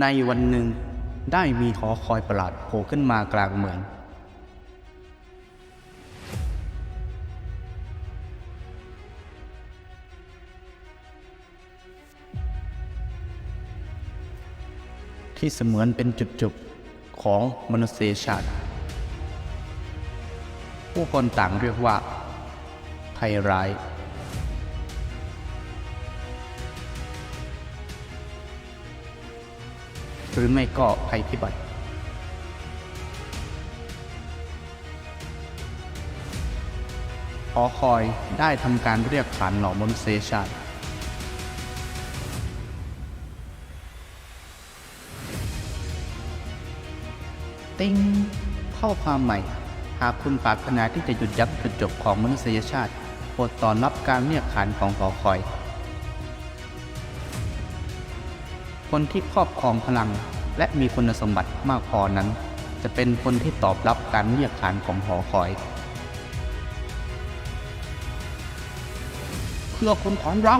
ในวันหนึ่งได้มีหอคอยประหลาดโผล่ขึ้นมากลางเมืองที่เสมือนเป็นจุดๆของมนุษยชาติ ผู้คนต่างเรียกว่าภัยร้าย หรือไม่ก็ภัยพิบัติหอคอยได้ทำการเรียกขานเหล่ามนุษยชาติติ้งข้อความใหม่ หากคุณปรารถนาที่จะหยุดยั้งจุดจบของมนุษยชาติโปรดต้อนรับการเรียกขานของหอคอย คนที่ครอบครองพลัง และมีคุณสมบัติมากพอนั้น จะเป็นคนที่ตอบรับการเรียกขานของหอคอย เพื่อคนของเรา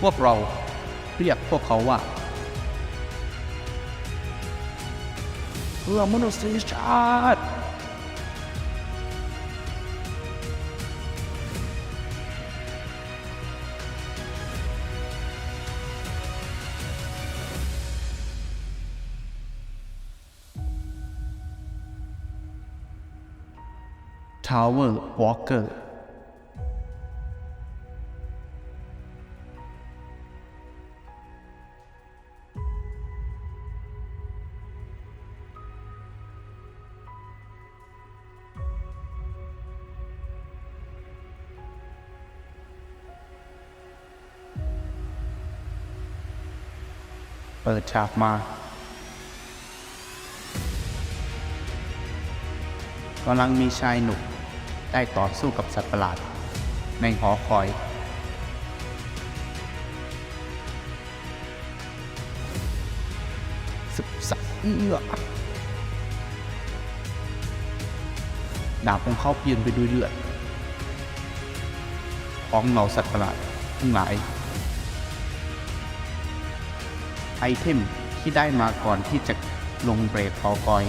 พวกเราเรียกพวกเขาว่า เพื่อมนุษยชาติ Tower Walker เปิดฉากมากำลังมีชายหนุ่ม ได้ต่อสู้กับสัตว์ประหลาด ในหอคอย สึบสักเอื้อดาบของเขาเปลี่ยนไปด้วยเลือด ของเหล่าสัตว์ประหลาดทั้งหลาย ไอเทมที่ได้มาก่อนที่จะลงเบรกหอคอย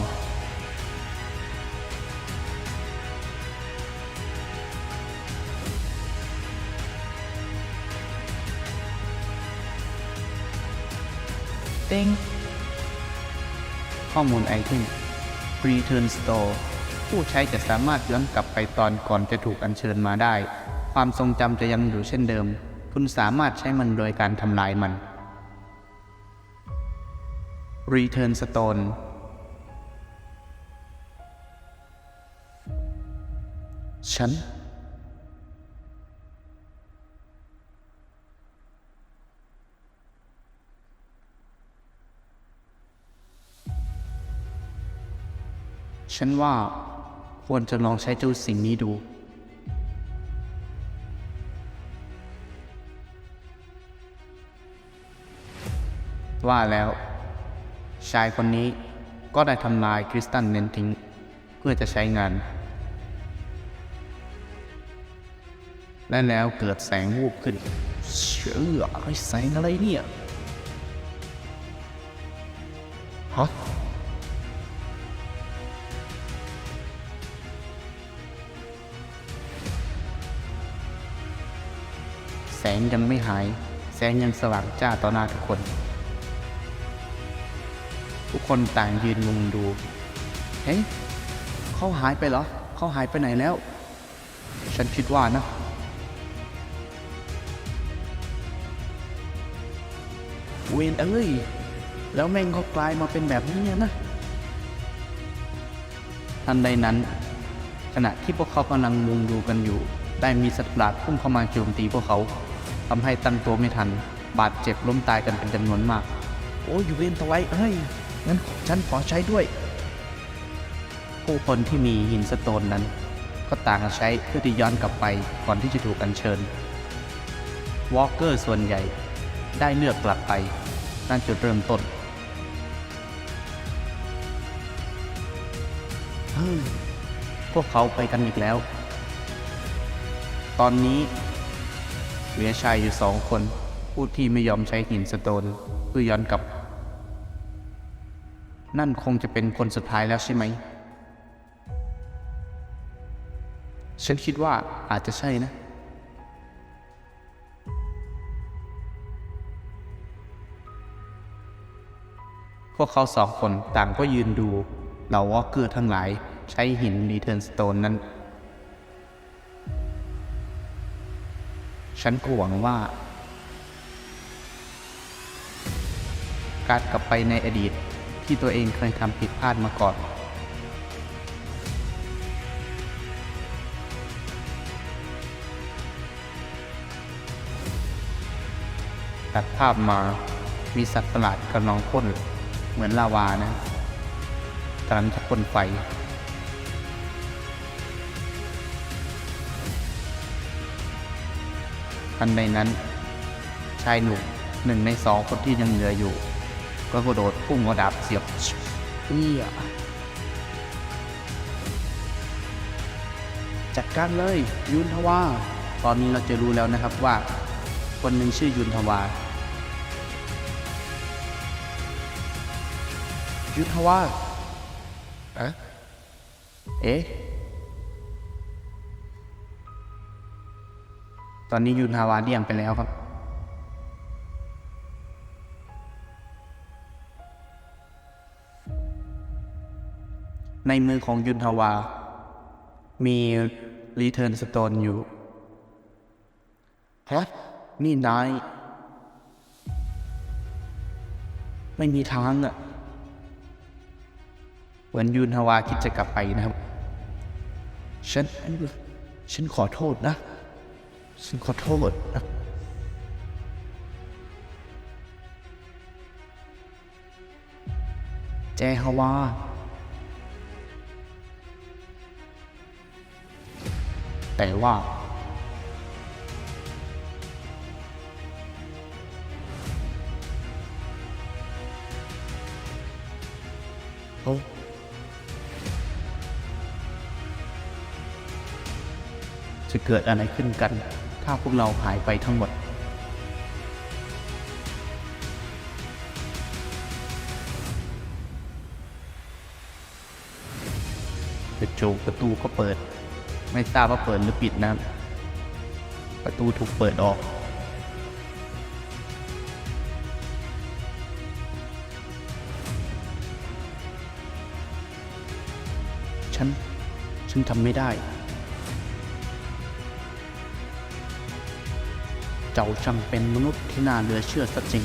ต้งข้อมูลไอเทม Return Store ผู้ใช้จะสามารถย้อนกลับไปตอนก่อนจะถูกอัญเชิญมาได้ ความทรงจำจะยังอยู่เช่นเดิม คุณสามารถใช้มันโดยการทำลายมัน Return Stone ฉัน ฉันว่าควรจะลองใช้เจ้าสิ่งนี้ดู ว่าแล้ว ชายคนนี้ก็ได้ทำลายคริสตัลเนนทิ้ง เพื่อจะใช้งาน และแล้วเกิดแสงวูบขึ้น เชื่อไอ้แสงอะไรเนี่ยฮะ งยังไม่หาย แสงยังสว่างจ้าต่อหน้าทุกคน ทุกคนต่างยืนงงดู เฮ้ยเขาหายไปเหรอเขาหายไปไหนแล้ว ฉันคิดว่านะเวนเอ้ย แล้วแม่งก็กลายมาเป็นแบบนี้นะ ทันใดนั้น ขณะที่พวกเขากำลังมุงดูกันอยู่ ได้มีสัตว์ประหลาดพุ่งเข้ามาโจมตีพวกเขา ทำให้ตั้งตัวไม่ทัน บาดเจ็บล้มตายกันเป็นจำนวนมาก โอ้ยอยู่เวนทไว้เฮ้ย งั้นฉันขอใช้ด้วย ผู้คนที่มีหินสโตนนั้น ก็ต่างใช้เพื่อที่ย้อนกลับไปก่อนที่จะถูกอัญเชิญ วอลเกอร์ส่วนใหญ่ได้เลือกกลับไปนั่นจุดเริ่มต้นเฮ้ยพวกเขาไปกันอีกแล้ว ตอนนี้ เหลือชายอยู่สองคน ผู้ที่ไม่ยอมใช้หินสโตนเพื่อย้อนกลับ นั่นคงจะเป็นคนสุดท้ายแล้วใช่ไหม ฉันคิดว่าอาจจะใช่นะ พวกเขาสองคนต่างก็ยืนดูเหล่าวอลเกอร์ทั้งหลายใช้หินรีเทิร์นสโตนนั้น ฉันก็หวังว่า การกลับไปในอดีตที่ตัวเองเคยทำผิดพลาดมาก่อน ตัดภาพมา มีสัตว์ประหลาดกำลังพ่นเหมือนลาวานะกำลังจะพ่นไฟ ทันใดนั้น ชายหนุ่มหนึ่งในสองคนที่ยังเหลืออยู่ ก็กระโดดพุ่งกระดาบเสียบเอี้ยจัดการเลยยุนทวาตอนนี้เราจะรู้แล้วนะครับว่า คนหนึ่งชื่อยุนทวายุนทวาเอ๊ะ ตอนนี้ยุนทวาเดี่ยงไปแล้วครับ ในมือของยุนทวา มีรีเทิร์นสโตนอยู่ฮะนี่นาย ไม่มีทางอะเหมือนยุนทวาคิดจะกลับไปนะครับ ฉัน ฉันขอโทษนะ ฉันขอโทษนะแจฮาวาแต่ว่า โอ้จะเกิดอะไรขึ้นกันาพวกเราหายไปทั้งหมดจู่ๆประตูก็เปิด ไม่ทราบว่าเปิดหรือปิดนะ ประตูถูกเปิดออกฉันฉันทำไม่ได้ เจ้าช่างเป็นมนุษย์ที่น่าเหลือเชื่อสักจริง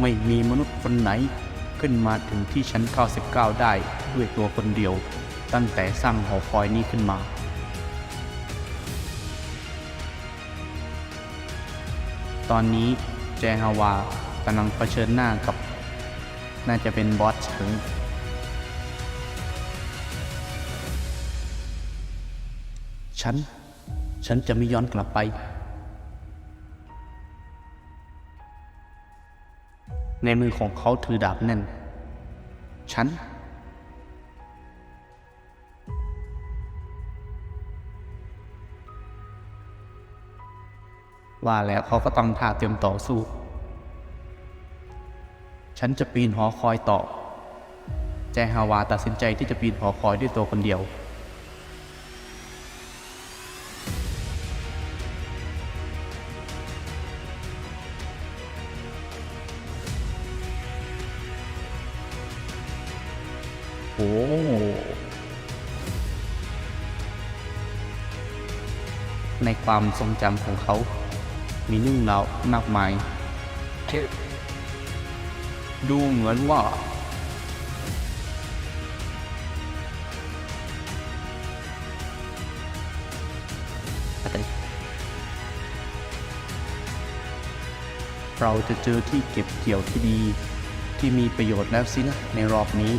ไม่มีมนุษย์คนไหนขึ้นมาถึงที่ชั้น 99 ได้ด้วยตัวคนเดียว ตั้งแต่สร้างหอคอยนี้ขึ้นมา ตอนนี้แจฮาวากำลังเผชิญหน้ากับ น่าจะเป็นบอสเฉิงฉัน ฉันจะไม่ย้อนกลับไป ในมือของเขาถือดาบแน่น ฉัน ว่าแล้วเขาก็ต้องท่าเตรียมต่อสู้ ฉันจะปีนหอคอยต่อ แจฮาวาตัดสินใจที่จะปีนหอคอยด้วยตัวคนเดียว ในความทรงจำของเขา มีเรื่องราวมากมายที่ดูเหมือนว่า เราจะเจอที่เก็บเกี่ยวที่ดี ที่มีประโยชน์แล้วสินะในรอบนี้